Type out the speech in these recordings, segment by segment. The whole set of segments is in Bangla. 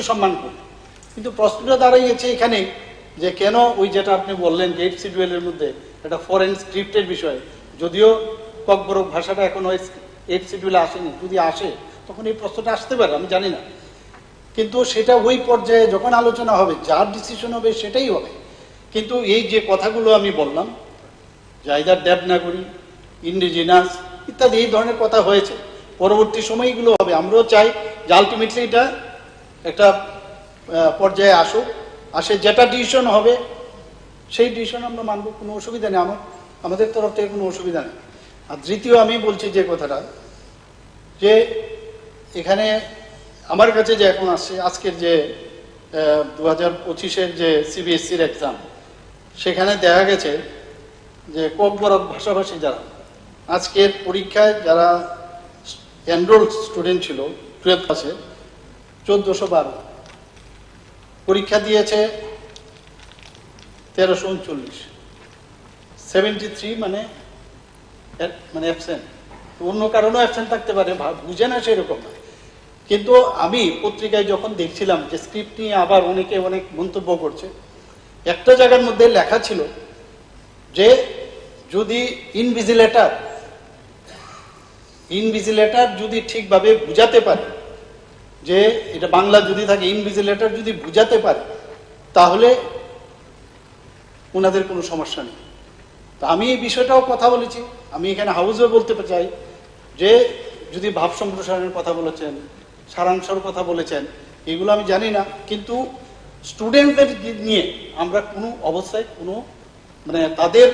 সম্মান করি। কিন্তু প্রশ্নটা দাঁড়িয়েছে এখানে যে কেন ওই যেটা আপনি বললেন যে এইট শিডিউলের মধ্যে একটা ফরেন স্ক্রিপ্টের বিষয়, যদিও ককবরক ভাষাটা এখন ওই এইট শিডিউলে আসেনি, যদি আসে, তখন এই প্রশ্নটা আসতে পারে, আমি জানি না। কিন্তু সেটা ওই পর্যায়ে যখন আলোচনা হবে, যার ডিসিশন হবে সেটাই হবে। কিন্তু এই যে কথাগুলো আমি বললাম, জায়দার দেবনাগরী ইন্ডিজিনাস ইত্যাদি এই ধরনের কথা হয়েছে। পরবর্তী সময়গুলো হবে, আমরাও চাই যে আলটিমেটলি এটা একটা পর্যায়ে আসুক, আসে যেটা ডিসিশন হবে, সেই ডিসিশন আমরা মানব, কোনো অসুবিধা নেই। আমার, আমাদের তরফ থেকে কোনো অসুবিধা নেই। আর দ্বিতীয় আমি বলছি যে কথাটা, যে এখানে আমার কাছে যে এখন আসছে, আজকের যে দু হাজার পঁচিশের যে সিবিএসসির এক্সাম সেখানে দেখা গেছে যে ককবরক ভাষাভাষী যারা, আজকের পরীক্ষায় যারা এনরোল স্টুডেন্ট ছিল টুয়েলভ ক্লাসে চোদ্দোশো বারো। পরীক্ষা দিয়েছে তেরোশো উনচল্লিশ। সেভেন্টি থ্রি মানে মানে অ্যাবসেন্ট অন্য কারণেও অ্যাবসেন্ট থাকতে পারে বুঝে না সেরকম। কিন্তু আমি পত্রিকায় যখন দেখছিলাম যে স্ক্রিপ্ট নিয়ে আবার অনেকে অনেক মন্তব্য করছে, একটা জায়গার মধ্যে লেখা ছিল যে যদি ইনভিজিলেটার ইনভিজিলেটার যদি ঠিকভাবে বুঝাতে পারে যে এটা বাংলা যদি থাকে ইনভিজিলেটার যদি বুঝাতে পারে, তাহলে ওনাদের কোনো সমস্যা নেই। তো আমি এই বিষয়টাও কথা বলেছি। আমি এখানে হাউসে বলতে চাই যে, যদি ভাব সম্প্রসারণের কথা বলেছেন, সারাংশর কথা বলেছেন, এগুলো আমি জানি না, কিন্তু স্টুডেন্টদের নিয়ে আমরা কোনো অবস্থায় কোনো মানে তাদের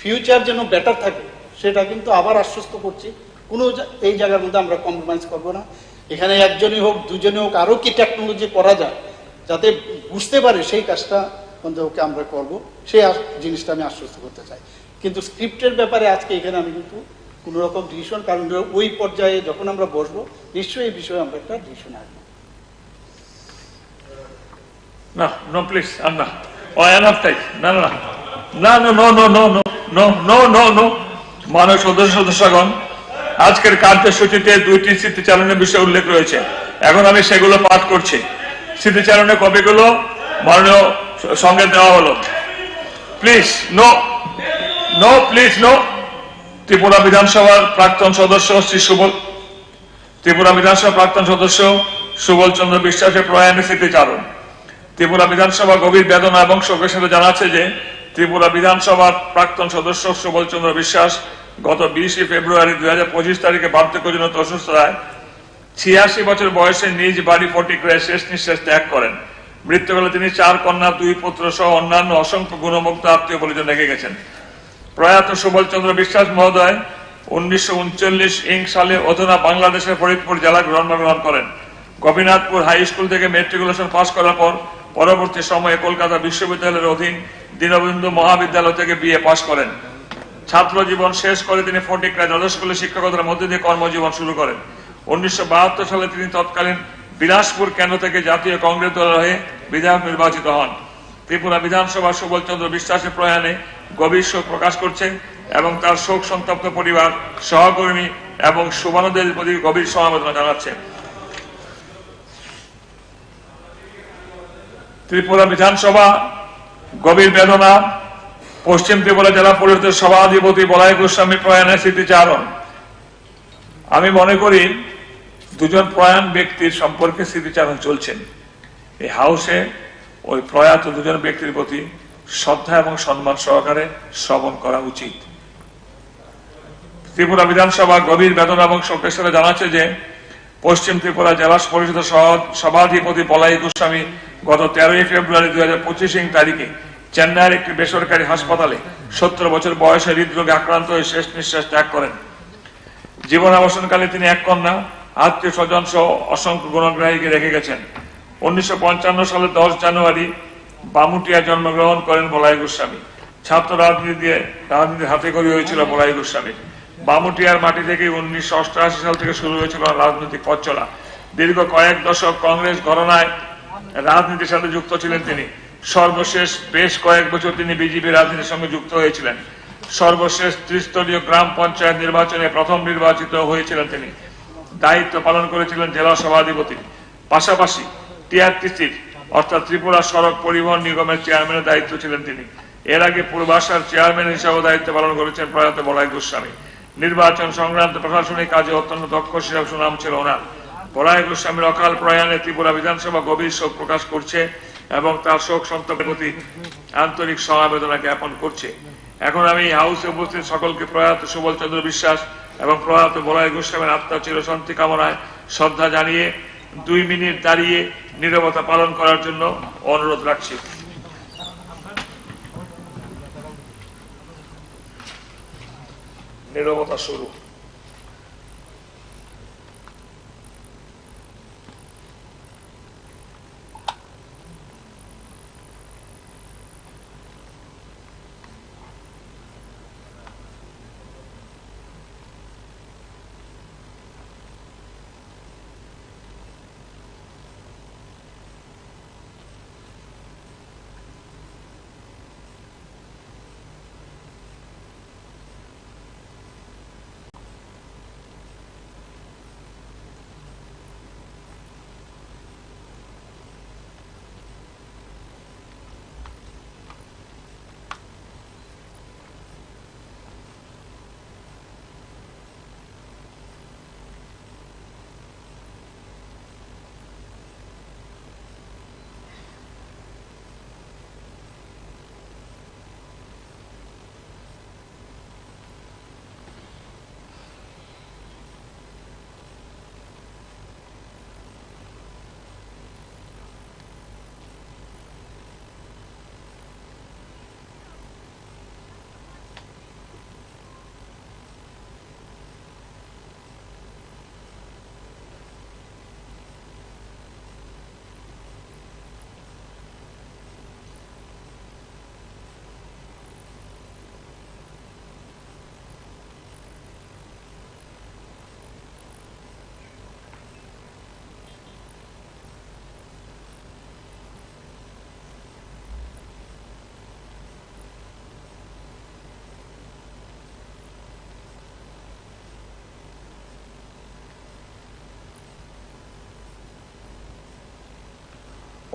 ফিউচার যেন বেটার থাকে, সেটা কিন্তু আবার আশ্বস্ত করছি। কোনো এই জায়গার মধ্যে আমরা কম্প্রোমাইজ করব না। এখানে একজনই হোক দুজনে হোক আরও কি টেকনোলজি করা যায় যাতে বুঝতে পারে সেই কাজটা ওকে আমরা করব সেই জিনিসটা আমি আশ্বস্ত করতে চাই কিন্তু স্ক্রিপ্টের ব্যাপারে আজকে এখানে আমি কিন্তু কোনো রকম ডিসিশন কারণ ওই পর্যায়ে যখন আমরা বসবো নিশ্চয়ই এই বিষয়ে আমরা একটা ডিসিশন আসব No, no. Oh. মানব সদস্য সদস্যগণ আজকের কার্যসূচিতে দুইটি স্মৃতিচারণের বিষয়ে উল্লেখ রয়েছে। এখন আমি সেগুলো পাঠ করছি। স্মৃতিচারণের কপিগুলো মাননীয় সঙ্গে দেওয়া হলো। Please no no please no Tripura বিধানসভার প্রাক্তন সদস্য শ্রী সুবল ত্রিপুরা বিধানসভা প্রাক্তন সদস্য সুবল চন্দ্র বিশ্বাসের প্রয়াণে স্মৃতিচারণ। ত্রিপুরা বিধানসভা গভীর বেদনা এবং শোকের সাথে জানাচ্ছে যে ত্রিপুরা বিধানসভার প্রাক্তন সদস্য সুবল চন্দ্র বিশ্বাস গত বিশে ফেব্রুয়ারি দুই হাজার পঁচিশ তারিখে বার্ধক্যজনিত অসুস্থতায় ছিয়াশি বছর বয়সে নিজ বাড়ি ফটিকরায় শেষ নিঃশ্বাস ত্যাগ করেন। মৃত্যুকালে তিনি চার কন্যা, দুই পুত্র সহ অন্যান্য অসংখ্য গুণমুক্ত আত্মীয় পরিজন রেখে গেছেন। প্রয়াত সুবল চন্দ্র বিশ্বাস মহোদয় উনিশশো উনচল্লিশ ইং সালে অধুনা বাংলাদেশের ফরিদপুর জেলায় জন্মগ্রহণ করেন। গোপীনাথপুর হাই স্কুল থেকে মেট্রিকুলেশন পাশ করার পর পরবর্তী সময়ে কলকাতা বিশ্ববিদ্যালয়ের অধীন দীনবন্ধু মহাবিদ্যালয় থেকে বিএ পাশ করেন। ছাত্র জীবন শেষ করে তিনি ফটিকরায় দ্বাদশ স্কুলে শিক্ষকতার মধ্যে দিয়ে কর্মজীবন শুরু করেন। উনিশশো বাহাত্তর সালে তিনি তৎকালীন বিলাসপুর কেন্দ্র থেকে জাতীয় কংগ্রেস দলের হয়ে বিধায়ক নির্বাচিত হন। ত্রিপুরা বিধানসভা সুবল চন্দ্র বিশ্বাসের প্রয়াণে গভীর শোক প্রকাশ করছে এবং তার শোক সন্তপ্ত পরিবার, সহকর্মী এবং শুভানুদের প্রতি গভীর সমবেদনা জানাচ্ছে ত্রিপুরা বিধানসভা, গভীর বেদনা পশ্চিম ত্রিপুরা জেলা পরিষদের সভাধিপতি বলাই গোস্বামী প্রয়াণের স্মৃতিচারণ। আমি মনে করি দুজন প্রয়াণ ব্যক্তির সম্পর্কে স্মৃতিচারণ চলছেন এই হাউসে ওই প্রয়াত দুজন ব্যক্তির প্রতি শ্রদ্ধা এবং সম্মান সহকারে শ্রবণ করা উচিত। ত্রিপুরা বিধানসভা গভীর বেদনা এবং শোকের সাথে জানাচ্ছে যে, পশ্চিম ত্রিপুরা জেলা পরিষদের সভাধিপতি বলাই গোস্বামী গত তেরোই ফেব্রুয়ারি দুই হাজার পঁচিশ তারিখে চেন্নাইয়ের একটি বেসরকারি হাসপাতালে সত্তর বছর বয়সে হৃদরোগে আক্রান্ত হয়ে শেষ নিঃশ্বাস ত্যাগ করেন। জীবন জীবনাবসানকালে তিনি এক কন্যা, আত্মীয় স্বজন সহ অসংখ্য গুণগ্রাহীকে রেখে গেছেন। উনিশশো সালের দশ জানুয়ারি বামুটিয়া জন্মগ্রহণ করেন বলাই গোস্বামী। ছাত্র রাজনীতি দিয়ে রাজনীতির হাতে করি হয়েছিল বলাই গোস্বামী। বামুটিয়ার মাটি থেকে উনিশশো অষ্টআশি সাল থেকে শুরু হয়েছিল রাজনৈতিক পথ চলা দীর্ঘ কয়েক দশক কংগ্রেস ঘটনায় রাজনীতির সাথে যুক্ত ছিলেন তিনি। সর্বশেষ বেশ কয়েক বছর তিনি বিজেপি রাজনীতির সঙ্গে যুক্ত হয়েছিলেন। সর্বশেষ ত্রিস্তরীয় গ্রাম পঞ্চায়েত নির্বাচনে প্রথম নির্বাচিত হয়েছিলেন তিনি। দায়িত্ব পালন করেছিলেন জেলা সভাধিপতি। পাশাপাশি টিআরটিসির অর্থাৎ ত্রিপুরা সড়ক পরিবহন নিগমের চেয়ারম্যানের দায়িত্ব ছিলেন তিনি। এর আগে পূর্বাশার চেয়ারম্যান হিসাবে দায়িত্ব পালন করেছেন প্রয়াত বলাই গোস্বামী। নির্বাচন সংক্রান্ত প্রশাসনিক কাজে অত্যন্ত দক্ষ হিসাবে সুনাম ছিল ওনার। বলাই গোস্বামীর অকাল প্রয়াণে ত্রিপুরা বিধানসভা গভীর শোক প্রকাশ করছে। এবং তার শোক সন্তপের প্রতি আন্তরিক সমবেদনা জ্ঞাপন করছে। এখন আমি হাউসে উপস্থিত সকলকে প্রয়াত সুবল চন্দ্র বিশ্বাস এবং প্রয়াত বলয় গোস্বামীর আত্মার চিরশান্তি কামনায় শ্রদ্ধা জানিয়ে দুই মিনিট দাঁড়িয়ে নীরবতা পালন করার জন্য অনুরোধ রাখছি। নীরবতা শুরু।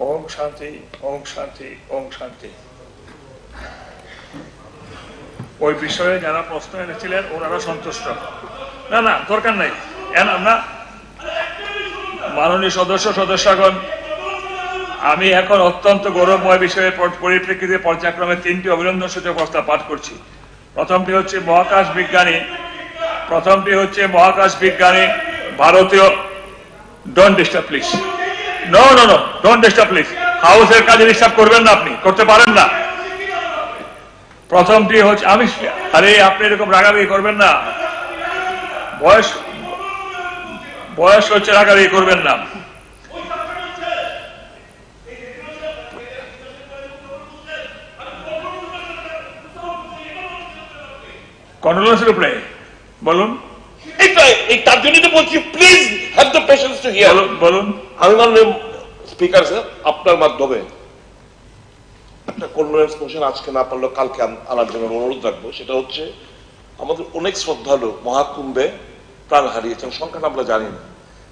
ওম শান্তি ওম শান্তি ওম শান্তি। ওই বিষয়ে যারা প্রশ্ন এনেছিলেন, ওনারা সন্তুষ্ট। না না, দরকার নাই। না, মাননীয় সদস্য, সদস্যগণ, আমি এখন অত্যন্ত গৌরবময় বিষয়ে পরিপ্রেক্ষিতে পর্যায়ক্রমে তিনটি অভিনন্দন সূচক প্রস্তাব পাঠ করছি। প্রথমটি হচ্ছে মহাকাশ বিজ্ঞানী, প্রথমটি হচ্ছে মহাকাশ বিজ্ঞানী ভারতীয় don't disturb please no no no don't disturb please হাউসের কাজে ডিস্টার্ব করবেন না আপনি। করতে পারেন না। প্রথমটি হচ্ছে, আমি আরে, আপনি এরকম রাগারাগি করবেন না। বয়স বয়স হচ্ছে রাগারাগি করবেন না। কন্ডোলেন্সের উপরে। বলুন। এই তার জন্যই তো বলছি please have the patience to hear বলুন আমি মাননীয় স্পিকার স্যার আপনার মাধ্যমে একটা কনফারেন্স মোশন আজকে না পারলেও কালকে আন- আনার জন্য অনুরোধ রাখব। সেটা হচ্ছে আমাদের অনেক শ্রদ্ধালু মহাকুম্ভে প্রাণ হারিয়েছেন। সংখ্যাটা আমরা জানি না।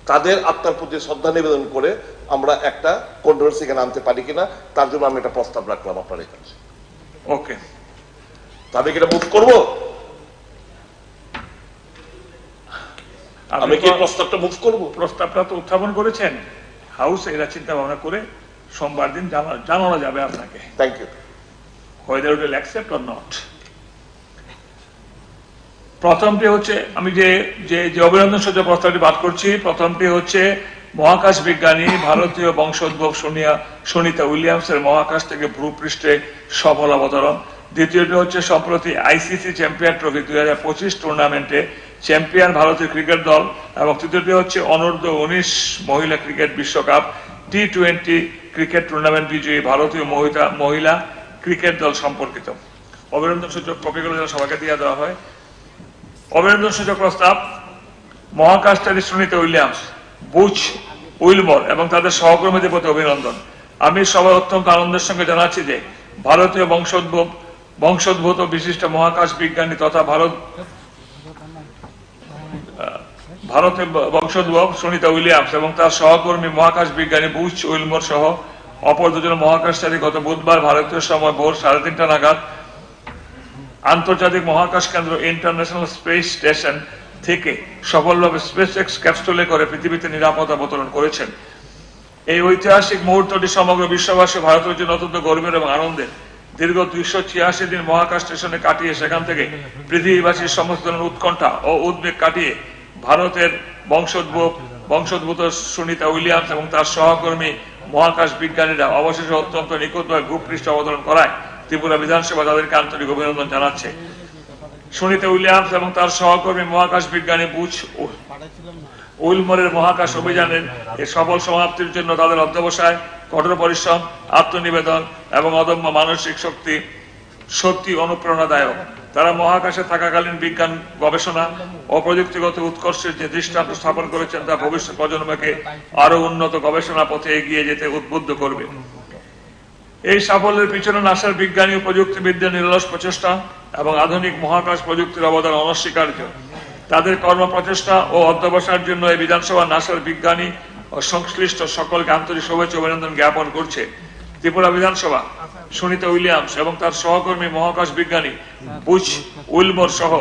তাদের আত্মার প্রতি শ্রদ্ধা নিবেদন করে আমরা একটা কনফারেন্স এখানে আনতে পারি কিনা তার জন্য আমি একটা প্রস্তাব রাখলাম আপনার এখানে। ওকে তবে কি এটা মুভ করব? আমি কি প্রস্তাবটা মুভ করব? প্রস্তাবটা তো উত্থাপন করেছেন হাউস এরা চিন্তা ভাবনা করে সোমবার দিন জানানো যাবে আপনাকে। Thank you it will accept or not. প্রথমটি হচ্ছে আমি যে যে যে অভিনন্দন সূচক প্রস্তাবটি পাঠ করছি প্রথমটি হচ্ছে মহাকাশ বিজ্ঞানী ভারতীয় বংশোদ্ভব সোনিয়া সুনিতা উইলিয়ামসের মহাকাশ থেকে ভূপৃষ্ঠে সফল অবতরণ। দ্বিতীয়টি হচ্ছে সম্প্রতি আইসিসি চ্যাম্পিয়ন ট্রফি দুই হাজার পঁচিশ টুর্নামেন্টে চ্যাম্পিয়ন ভারতীয় ক্রিকেট দল। এবং তৃতীয়টি হচ্ছে অনূর্ধ্ব উনিশ মহিলা ক্রিকেট বিশ্বকাপ টি টোয়েন্টি ক্রিকেট টুর্নামেন্ট বিজয়ী ভারতীয় মহিলা মহিলা ক্রিকেট দল সম্পর্কিত। অভিনন্দন সূচক কপিগুলো যেন সবাইকে দিয়ে দেওয়া হয়। অভিনন্দন সূচক প্রস্তাব, মহাকাশচারী সুনীতা উইলিয়ামস, বুচ, উইলমর এবং তাদের সহকর্মীদের প্রতি অভিনন্দন। আমি সবাই অত্যন্ত আনন্দের সঙ্গে জানাচ্ছি যে ভারতীয় বংশোদ্ভব, বংশোদ্ভূত বিশিষ্ট মহাকাশ বিজ্ঞানী তথা ভারত ভারতের বংশোদ্ভব সুনিতা উইলিয়ামস এবং তার সহকর্মী মহাকাশ বিজ্ঞানী বুচ উইলমোর সহ অপর দুজন মহাকাশচারী গত বুধবার ভারতীয় সময় ভোর সাড়ে তিনটা নাগাদ আন্তর্জাতিক মহাকাশ কেন্দ্র ইন্টারন্যাশনাল স্পেস স্টেশন থেকে সফলভাবে স্পেস এক্স ক্যাপসুলে করে পৃথিবীতে নিরাপদ অবতরণ করেছেন। এই ঐতিহাসিক মুহূর্তটি সমগ্র বিশ্ববাসী ভারতের জন্য অত্যন্ত গর্বের এবং আনন্দের। দীর্ঘ দুইশো ছিয়াশি দিন মহাকাশ স্টেশনে কাটিয়ে সেখান থেকে পৃথিবীবাসীর সমস্ত উৎকণ্ঠা ও উদ্বেগ কাটিয়ে ভারতের বংশোদ্ভব বংশোদ্ভূত সুনিতা উইলিয়ামস এবং তার সহকর্মী মহাকাশ বিজ্ঞানীরা অবশেষে অত্যন্ত নিখুঁতভাবে ভূপৃষ্ঠ অবতরণ করায় ত্রিপুরা বিধানসভা তাদেরকে আন্তরিক অভিনন্দন জানাচ্ছে। সুনিতা উইলিয়ামস এবং তার সহকর্মী মহাকাশ বিজ্ঞানী বুচ উইলমোরের মহাকাশ অভিযানের সফল সমাপ্তির জন্য তাদের অধ্যবসায়, কঠোর পরিশ্রম, আত্মনিবেদন এবং অদম্য মানসিক শক্তি সত্যি অনুপ্রেরণাদায়ক। তারা মহাকাশে থাকাকালীন বিজ্ঞান, গবেষণা ও প্রযুক্তিগত উৎকর্ষের যে দৃষ্টান্ত স্থাপন করেছেন তা ভবিষ্যৎ প্রজন্মকে আরও উন্নত গবেষণা পথে এগিয়ে যেতে উদ্বুদ্ধ করবে। এই সাফল্যের পিছনে নাসার বিজ্ঞানী ও প্রযুক্তিবিদ্যার নিরলস প্রচেষ্টা এবং আধুনিক মহাকাশ প্রযুক্তির অবদান অনস্বীকার্য। তাদের কর্মপ্রচেষ্টা ও অধ্যবসায়ের জন্য এই বিধানসভা নাসার বিজ্ঞানী ও সংশ্লিষ্ট সকলকে আন্তরিক শুভেচ্ছা অভিনন্দন জ্ঞাপন করছে। ত্রিপুরা বিধানসভা, সুনিতা উইলিয়ামস এবং তার সহকর্মী মহাকাশ বিজ্ঞানী বুচ উইলমোর সহ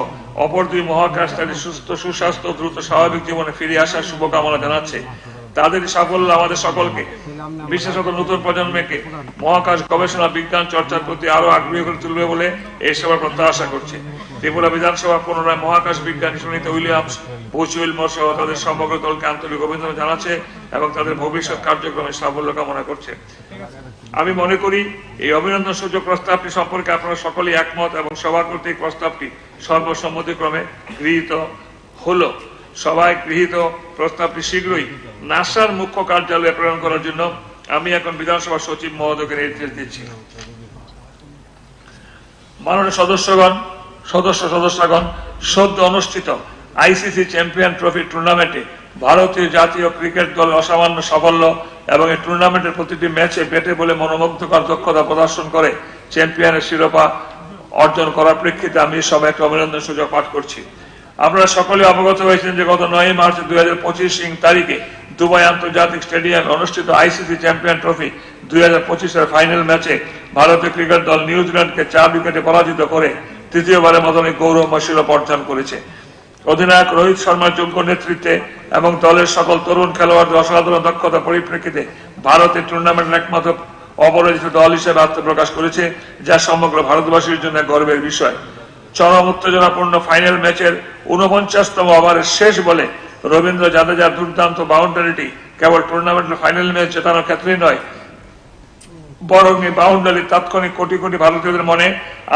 অপর দুই মহাকাশ তাদের সুস্থ, সুস্বাস্থ্য দ্রুত স্বাভাবিক জীবনে ফিরে আসার শুভকামনা জানাচ্ছে তাদের সাফল্য আমাদের সকলকে বিশেষত নতুন প্রজন্মকে, মহাকাশ গবেষণা বিজ্ঞান চর্চার প্রতি আরও আগ্রহী করে তুলবে বলে এই সভা প্রত্যাশা করছে। ত্রিপুরা বিধানসভা পুনরায় মহাকাশ বিজ্ঞানী সুনীতা উইলিয়ামস তাদের সমগ্র দলকে আন্তরিক অভিনন্দন জানাচ্ছে এবং তাদের ভবিষ্যৎ কার্যক্রমে সাফল্য কামনা করছে। আমি মনে করি, এই অভিনন্দন সূচক প্রস্তাবটি সম্পর্কে আপনারা সকলেই একমত এবং সভা কর্তৃক প্রস্তাবটি সর্বসম্মতিক্রমে গৃহীত হলো। সবাই গৃহীত প্রস্তাবটি শীঘ্রই নাসার মুখ্য কার্যালয়ে প্রেরণ করার জন্য আমি এখন বিধানসভা সচিব মহোদয়কে নির্দেশ দিচ্ছি। মাননীয় সদস্যগণ, সদস্য সদস্যগণ, সদ্য অনুষ্ঠিত আইসিসি চ্যাম্পিয়ন ট্রফি টুর্নামেন্টে ভারতীয় জাতীয় ক্রিকেট দলের অসামান্য সাফল্য এবং এই টুর্নামেন্টের প্রতিটি ম্যাচে ব্যাটে বলে মনোমুগ্ধকর দক্ষতা প্রদর্শন করে চ্যাম্পিয়নের শিরোপা অর্জন করার প্রেক্ষিতে আমি সবাইকে অভিনন্দন, সুযোগ পাঠ করছি। আপনারা সকলে অবগত হয়েছেন যে গত নয় মার্চ দুই হাজার পঁচিশ তারিখে দুবাই আন্তর্জাতিক স্টেডিয়ামে অনুষ্ঠিত আইসিসি চ্যাম্পিয়ন ট্রফি দুই হাজার পঁচিশের ফাইনাল ম্যাচে ভারতীয় ক্রিকেট দল নিউজিল্যান্ডকে চার উইকেটে পরাজিত করে তৃতীয়বারের মতন এই গৌরবময় শিরোপা অর্জন করেছে। অধিনায়ক রোহিত শর্মার যোগ্য নেতৃত্বে এবং দলের সকল তরুণ খেলোয়াড়দের অসাধারণ দক্ষতা পরিপ্রেক্ষিতে ভারতের টুর্নামেন্টের একমাত্র অপরাজিত দল হিসেবে আত্মপ্রকাশ করেছে, যা সমগ্র ভারতবাসীর জন্য গর্বের বিষয়। চরম উত্তেজনাপূর্ণ ফাইনাল ম্যাচের উনপঞ্চাশতম ওভারের শেষ বলে রবীন্দ্র জাদেজার দুর্দান্ত বাউন্ডারিটি কেবল টুর্নামেন্টের ফাইনাল ম্যাচ জেতানোর ক্ষেত্রেই নয় বরং এই বাউন্ডারি তাৎক্ষণিক কোটি কোটি ভারতীয়দের মনে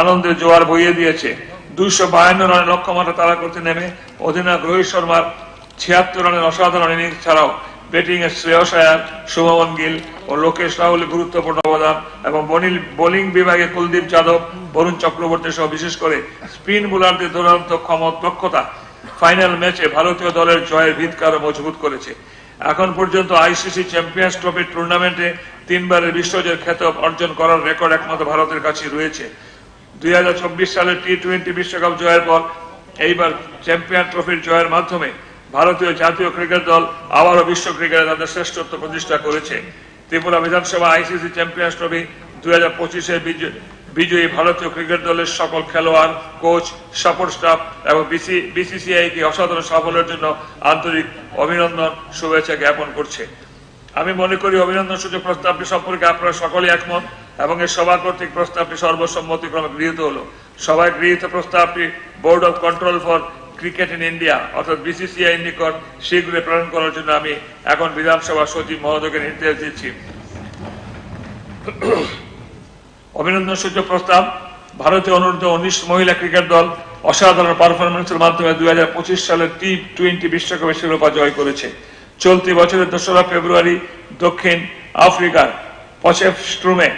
আনন্দের জোয়ার বইয়ে দিয়েছে। দুইশো বায়ান্ন রানের লক্ষ্যমাত্রা তারা করতে নেমে অধিনায়ক রোহিত শর্মার ছিয়াত্তর রানের অসাধারণ ইনিংস ছাড়াও ব্যাটিং এর শ্রেয়স আয়ার শুভমন গিল ও লোকেশ রাহুল গুরুত্বপূর্ণ অবদান এবং বোলিং বিভাগে কুলদীপ যাদব, বরুণ চক্রবর্তী সহ বিশেষ করে স্পিন বোলারদের দুরন্ত দক্ষতা। ফাইনাল ম্যাচে ভারতীয় দলের জয়ের ভিতকে আরও মজবুত করেছে। এখন পর্যন্ত আইসিসি চ্যাম্পিয়ন্স ট্রফি টুর্নামেন্টে তিনবারের বিশ্বজয়ের খেতাব অর্জন করার রেকর্ড একমাত্র ভারতের কাছে রয়েছে। দুই সালের টি টোয়েন্টি বিশ্বকাপ জয়ের পর এইবার চ্যাম্পিয়ন ট্রফির জয়ের মাধ্যমে ভারতীয় জাতীয় ক্রিকেট দল, আবারও বিশ্ব ক্রিকেটে তাদের শ্রেষ্ঠত্ব প্রতিষ্ঠা করেছে। ত্রিপুরা বিধানসভা আইসিসি চ্যাম্পিয়ন্স ট্রফি দুই হাজার পঁচিশে বিজয়ী ভারতীয় ক্রিকেট দলের সকল খেলোয়াড়, কোচ, সাপোর্ট স্টাফ এবং বিসিসিআই কে অসাধারণ সাফল্যের জন্য আন্তরিক অভিনন্দন, শুভেচ্ছা জ্ঞাপন করছে। আমি মনে করি অভিনন্দন সূচক প্রস্তাবটি সম্পর্কে আপনারা সকলেই একমত এবং এই সভা কর্তৃক প্রস্তাবটি সর্বসম্মতিক্রমে গৃহীত হলো। সবাই গৃহীত প্রস্তাবটি board of control for cricket in India অর্থাৎ বিসিসিআই নিকট শীঘ্রই প্রেরণ করার জন্য আমি এখন বিধানসভা সচিব মহোদয়কে নির্দেশ দিচ্ছি। অভিনন্দন সূচক প্রস্তাব। ভারতীয় অনূর্ধ্ব উনিশ মহিলা ক্রিকেট দল অসাধারণ পারফরমেন্সের মাধ্যমে দুই সালের টি টোয়েন্টি বিশ্বকাপের শিরোপা জয় করেছে। চলতি বছরের দোসরা ফেব্রুয়ারি দক্ষিণ আফ্রিকার পচেফ স্ট্রুমে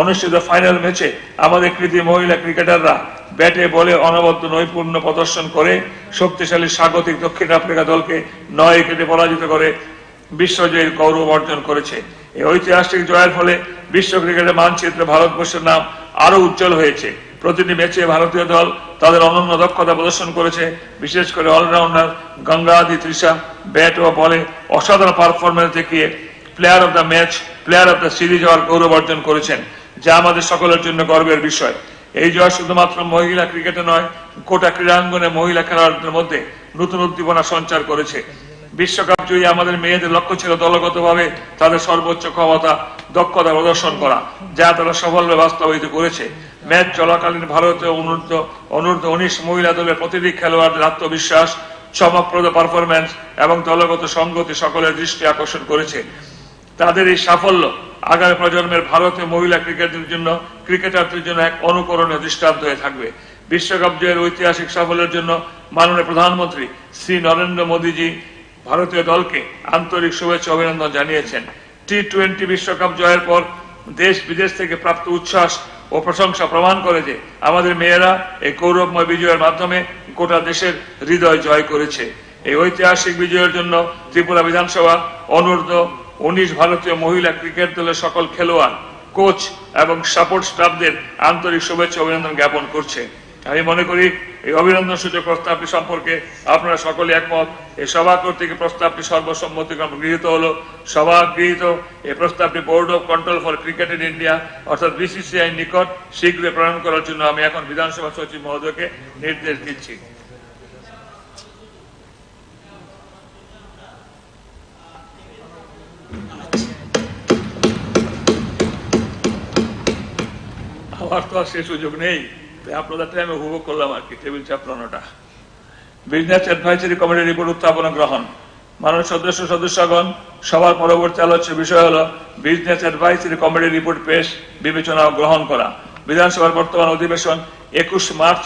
অনুষ্ঠিত ফাইনাল ম্যাচে আমাদের কৃতি মহিলা ক্রিকেটাররা ব্যাটে বলে অনবদ্য নৈপুণ্য প্রদর্শন করে শক্তিশালী স্বাগতিক দক্ষিণ আফ্রিকা দলকে নয় উইকেটে পরাজিত করে বিশ্বজয়ের গৌরব অর্জন করেছে। এই ঐতিহাসিক জয়ের ফলে বিশ্ব ক্রিকেটের মানচিত্রে ভারতবর্ষের নাম আরও উজ্জ্বল হয়েছে। প্রতিটি ম্যাচে ভারতীয় দল তাদের অনন্য দক্ষতা প্রদর্শন করেছে। বিশেষ করে অলরাউন্ডার গঙ্গাধি তৃষা ব্যাট ও বলে অসাধারণ পারফরমেন্স দেখিয়ে player of the match, player of the series হওয়ার গৌরব অর্জন করেছেন, যা আমাদের সকলের জন্য গর্বের বিষয়। এই জয় শুধুমাত্র মহিলা ক্রিকেটে নয়, গোটা ক্রীড়াঙ্গনে মহিলা খেলোয়াড়দের মধ্যে নতুন উদ্দীপনা সঞ্চার করেছে। বিশ্বকাপ জয়ী আমাদের মেয়েদের লক্ষ্য ছিল দলগতভাবে তাদের সর্বোচ্চ ক্ষমতা, দক্ষতা প্রদর্শন করা, যা তারা সফলভাবে বাস্তবায়িত করেছে। ম্যাচ চলাকালীন ভারতীয় অনূর্ধ্ব অনূর্ধ্ব উনিশ মহিলা দলের প্রতিটি খেলোয়াড়দের আত্মবিশ্বাস, চমকপ্রদ পারফরম্যান্স এবং দলগত সংগতি সকলের দৃষ্টি আকর্ষণ করেছে। তাদের এই সাফল্য আগামী প্রজন্মের ভারতীয় মহিলা ক্রিকেটের জন্য, ক্রিকেটারদের জন্য এক অনুকরণীয় দৃষ্টান্ত হয়ে থাকবে। বিশ্বকাপ জয়ের ঐতিহাসিক সাফল্যের জন্য মাননীয় প্রধানমন্ত্রী শ্রী নরেন্দ্র মোদীজি ভারতীয় দলকে আন্তরিক শুভেচ্ছা অভিনন্দন জানিয়েছেন। টি টোয়েন্টি বিশ্বকাপ জয়ের পর দেশ বিদেশ থেকে প্রাপ্ত উচ্ছ্বাস ও প্রশংসা প্রমাণ করে যে আমাদের মেয়েরা এই গৌরবময় বিজয়ের মাধ্যমে গোটা দেশের হৃদয় জয় করেছে। এই ঐতিহাসিক বিজয়ের জন্য ত্রিপুরা বিধানসভা অনূর্ধ্ব উনিশ ভারতীয় মহিলা ক্রিকেট দলের সকল খেলোয়াড়, কোচ এবং সাপোর্ট স্টাফদের আন্তরিক শুভেচ্ছা অভিনন্দন জ্ঞাপন করছে। আমি মনে করি, এই অভিনন্দন সূচক প্রস্তাবটি সম্পর্কে আপনারা সকলে একমত। এই সভা কর্তৃক প্রস্তাবটি সর্বসম্মতিক্রমে গৃহীত হলো। সভা গৃহীত, এই প্রস্তাবটি board of control for cricket in India, অর্থাৎ বিসিসিআই নিকট শীঘ্রই প্রেরণ করার জন্য আমি এখন বিধানসভা সচিব মহোদয়কে নির্দেশ দিচ্ছি। আমার তো আর সে সুযোগ নেই। তাই আপনাদের টাইমে উপভোগ করলাম আর কি টেবিল চাপড়ানোটা বিজনেস অ্যাডভাইজারি কমিটির রিপোর্ট উত্থাপন গ্রহণ। মাননীয় সদস্য, সদস্যগণ, সবার পরবর্তী আলোচ্য বিষয় হল বিজনেস অ্যাডভাইজারি কমিটির রিপোর্ট পেশ, বিবেচনা গ্রহণ করা। বিধানসভার বর্তমান অধিবেশন একুশ মার্চ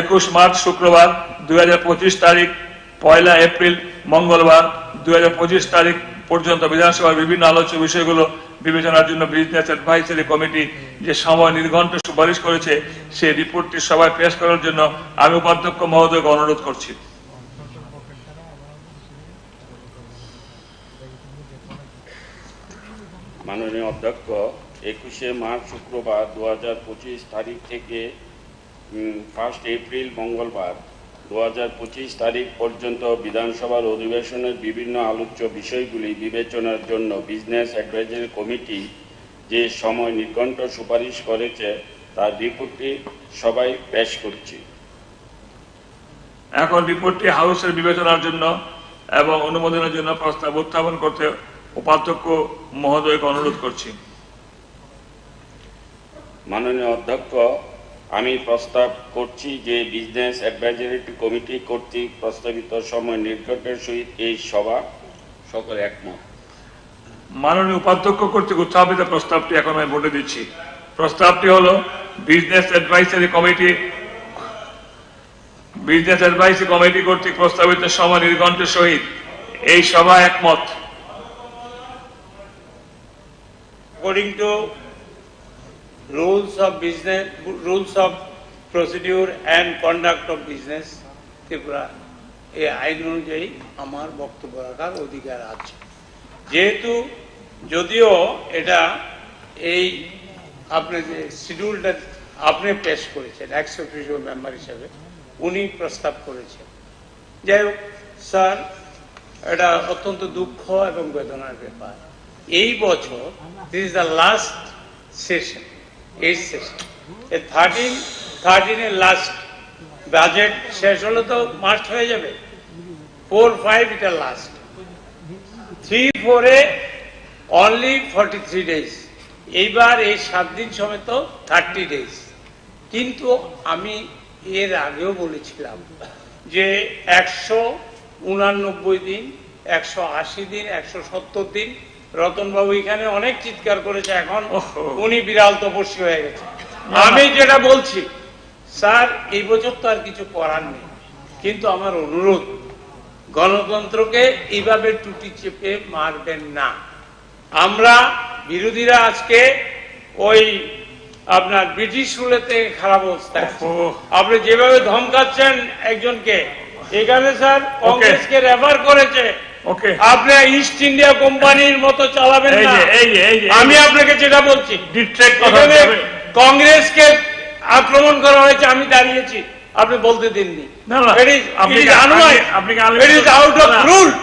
একুশ মার্চ শুক্রবার, দুই হাজার পঁচিশ তারিখ, পয়লা এপ্রিল, মঙ্গলবার, দুই হাজার পঁচিশ তারিখ পর্যন্ত বিধানসভার বিভিন্ন আলোচ্য বিষয়গুলো বিবেচনার জন্য বিজনেস অ্যাডভাইসারি কমিটি যে সময় নির্ঘণ্ট সুপারিশ করেছে, সেই রিপোর্টটি সবাই পেশ করার জন্য আমি উপাধ্যক্ষ মহোদয়কে অনুরোধ করছি। মাননীয় অধ্যক্ষ, একুশে মার্চ শুক্রবার দু হাজার পঁচিশ তারিখ থেকে ফার্স্ট এপ্রিল মঙ্গলবার দু হাজার পঁচিশ তারিখ পর্যন্ত বিধানসভার অধিবেশনের বিভিন্ন আলোচ্য বিষয়গুলি বিবেচনার জন্য বিজনেস অ্যাডভাইজারি কমিটি যে সময় নির্ঘণ্ট সুপারিশ করেছে তার রিপোর্টটি সবাই পেশ করছি। এখন রিপোর্টটি হাউসের বিবেচনার জন্য এবং অনুমোদনের জন্য প্রস্তাব উত্থাপন করতে উপাধ্যক্ষ মহোদয়কে অনুরোধ করছি। মাননীয় অধ্যক্ষ আমি প্রস্তাব করছি যে বিজনেস অ্যাডভাইজারি কমিটি কর্তৃক প্রস্তাবিত সময় নির্ঘটের সহিত এই সভা সকলে একমত। মাননীয় উপাধ্যক্ষ কর্তৃক উত্থাপিত প্রস্তাবটি এখন আমি ভোটে দিচ্ছি। প্রস্তাবটি হলো business advisory committee business advisory committee কর্তৃক প্রস্তাবিত সময় নির্ঘণ্টের সহিত এই সভা একমত। According to rules of business, rules of procedure and conduct of business Tripura এই আইন অনুযায়ী আমার বক্তব্য রাখার অধিকার আছে। যেহেতু যদিও এটা এই আপনি যে শিডিউলটা আপনি পেশ করেছেন এক্স অফিসিয়াল মেম্বার হিসেবে উনি প্রস্তাব করেছেন। যাই হোক স্যার এটা অত্যন্ত দুঃখ এবং বেদনার ব্যাপার। এই বছর this is the last session thirteen থার্টিনের last budget শেষ হলে তো হয়ে যাবে। ফোর লাস্ট থ্রি ফোরে অনলি ফর্টি থ্রি ডেজ এইবার এই সাত দিন সমেত থার্টি ডেজ কিন্তু আমি এর আগেও বলেছিলাম যে একশো উনানব্বই দিন, একশো আশি দিন, একশো সত্তর দিন রতনবাবু এখানে অনেক চিৎকার করেছে এখন উনি বিড়াল তপস্বী হয়ে গেছে। আমি যেটা বলছি স্যার এই বছর তো আর কিছু করার নেই। কিন্তু আমার অনুরোধ গণতন্ত্রকে এইভাবে টুটি চেপে মারবেন না। আমরা বিরোধীরা আজকে ওই আপনার ব্রিটিশ রুলেতে খারাপ অবস্থা আপনি যেভাবে ধমকাচ্ছেন একজনকে এখানে স্যার কংগ্রেসকে রেফার করেছে। আপনি ইস্ট ইন্ডিয়া কোম্পানির মতো চালাবেন না। আমি আপনাকে যেটা বলছি কংগ্রেসকে আক্রমণ করা হয়েছে আমি দাঁড়িয়েছি আপনি বলতে দিননি.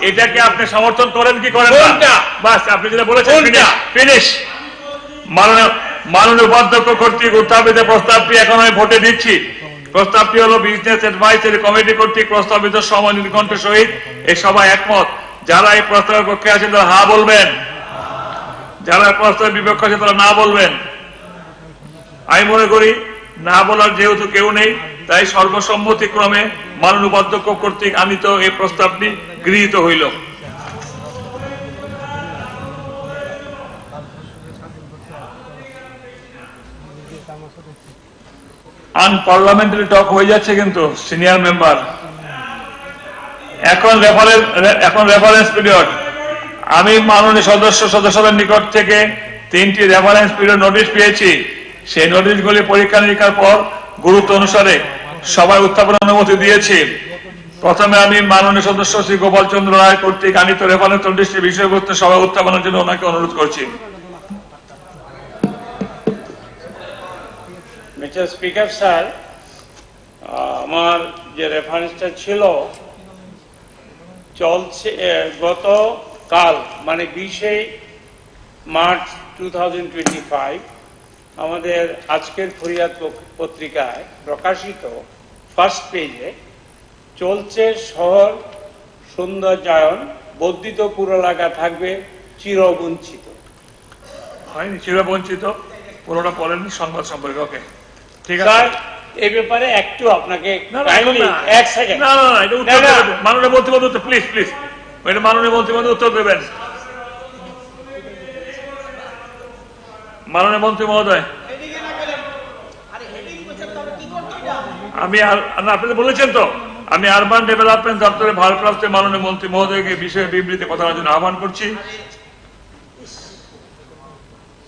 এটাকে আপনি সমর্থন করেন কি করেন বাস আপনি যেটা বলেছেন? ফিনিশ মাননীয় মাননীয় উপাধ্যক্ষ কর্তৃক উত্থাপিত প্রস্তাবটি এখন আমি ভোটে দিচ্ছি। প্রস্তাবটি হলো বিজনেস অ্যাডভাইসারি কমিটি কর্তৃক প্রস্তাবিত সময় নির্ঘণ্টের সহিত। এই সবাই একমত। যারা এই প্রস্তাবের পক্ষে আছেন, তারা হা বলবেন। যারা প্রস্তাবের বিপক্ষে আছে তারা না বলবেন। আমি মনে করি, না বলার যেহেতু কেউ নেই, তাই সর্বসম্মতিক্রমে মাননীয় উপাধ্যক্ষ কর্তৃক আনিত এই প্রস্তাবটি গৃহীত হইল। আনপার্লামেন্টারি টক হয়ে যাচ্ছে কিন্তু, সিনিয়র মেম্বার। এখন রেফারেন্স এখন রেফারেন্স পিরিয়ড আমি মাননীয় সদস্য, সদস্যদের নিকট থেকে তিনটি রেফারেন্স পিরিয়ড নোটিশ পেয়েছি। সেই নোটিশগুলি পরীক্ষা নিরীক্ষার পর গুরুত্ব অনুসারে সবাই উত্থাপন অনুমতি দিয়েছি। প্রথমে আমি মাননীয় সদস্য শ্রী গোপাল চন্দ্র রায় কর্তৃক আনিত রেফারেন্স নোটিশটি বিষয়বস্তু সবাই উত্থাপনের জন্য ওনাকে অনুরোধ করছি। স্পিকার স্যার আমার যে রেফারেন্সটা ছিল চলছে গত কাল মানে বিশে মার্চ টু আমাদের আজকের ফরিয়াদ পত্রিকায় প্রকাশিত ফার্স্ট পেজে চলছে শহর সৌন্দর্যায়ন বর্ধিত পুরলাগা থাকবে চিরবঞ্চিত। হয়নি চিরবঞ্চিত। পুরোটা পড়েননি সংবাদ সম্পর্কে ওকে। ঠিক আছে। এ ব্যাপারে একটু আপনাকে। এক সেকেন্ড না, না, এটা উত্তর। দেবেন। মাননীয় উত্তর প্লিজ প্লিজ এটা মাননীয় উত্তর দেবেন মাননীয় মন্ত্রী মহোদয় আমি আপনি তো বলেছেন তো আমি আরবান ডেভেলপমেন্ট দপ্তরের ভারপ্রাপ্ত মাননীয় মন্ত্রী মহোদয়কে বিষয়ে বিবৃতি কথা বলার জন্য আহ্বান করছি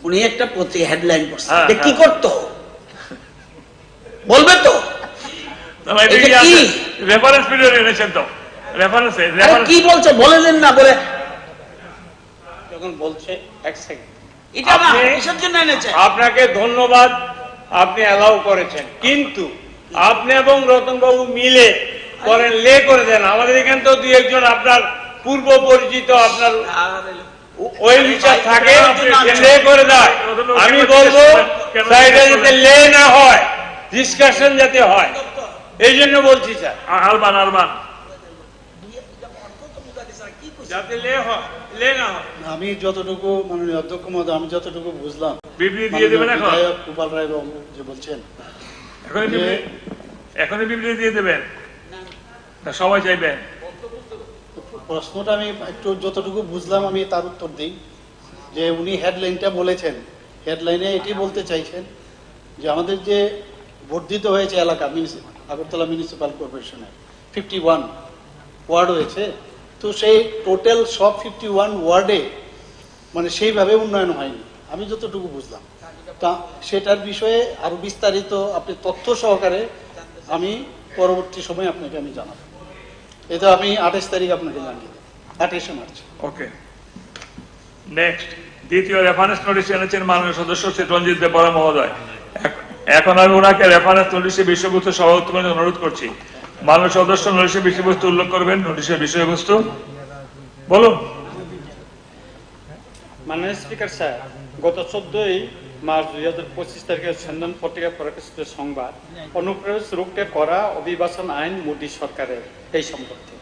উনি একটা প্রতি হেডলাইন করছেন হ্যাঁ, কি হ্যাঁ। করতো বলবে তো? কি? রেফারেন্স পিরিয়ড এনেছেন তো। রেফারেন্সে কি বলছে? বলে দেন না বলে। যখন বলছে এক সেকেন্ড এটা না আপনি- কিসের জন্য এনেছে আপনাকে ধন্যবাদ আপনি অ্যালাউ করেছেন। কিন্তু আপনি এবং রতনবাবু মিলে করেন লে করে দেন। আমাদের এখানে তো দুই একজন আপনার পূর্ব পরিচিত আপনার ওই বিচার থাকে লে করে দেয়। আমি বলব সাইডে যাতে লে না হয়। ডিসকাশন যাতে হয়। এই জন্য বলছি স্যার। আরবান আরবান যাতে লে না হয়। আমি যতটুকু মাননীয় অধ্যক্ষ মহোদয় আমি যতটুকু বুঝলাম দিয়ে দেবেন এখন? গোপাল রায় বাবু যে বলছেন এখনই বিবৃতি দিয়ে দেবেন? না সবাই চাইবেন? প্রশ্নটা আমি একটু যতটুকু বুঝলাম আমি তার উত্তর দিই। যে উনি হেডলাইনটা বলেছেন হেডলাইনে এটি বলতে চাইছেন যে আমাদের যে বর্ধিত হয়েছে এলাকা মিউনিসিপাল আগরতলা মিউনিসিপাল কর্পোরেশনের। ফিফটি ওয়ান ওয়ার্ড হয়েছে। তো সেই টোটাল সব ফিফটি ওয়ান ওয়ার্ডে মানে সেইভাবে উন্নয়ন হয়নি। আমি যতটুকু বুঝলাম। তা সেটার বিষয়ে আরও বিস্তারিত আপনি তথ্য সহকারে আমি পরবর্তী সময় আপনাকে আমি জানাব। এটা আমি আঠাশ তারিখ আপনাকে জানিয়ে দেবো আঠাশে মার্চ। ওকে। নেক্সট দ্বিতীয় রেফারেন্স নোটিশ এনেছেন মাননীয় সদস্য শ্রী রঞ্জিত দেবরা মহোদয়। এখন আমি ওনাকে রেফারেন্স নোটিশে বিষয়বস্তু সভা উত্তোলনের অনুরোধ করছি। মাননীয় সদস্য নোটিশের বিষয়বস্তু উল্লেখ করবেন নোটিশের বিষয়বস্তু। বলুন। মাননীয় স্পিকার স্যার, গত চোদ্দই মার্চ দুই হাজার পঁচিশ তারিখে সন্ধান পত্রিকা প্রকাশিত সংবাদ অনুপ্রবেশ রুখতে করা অভিবাসন আইন মোদী সরকারের এই সম্পর্কে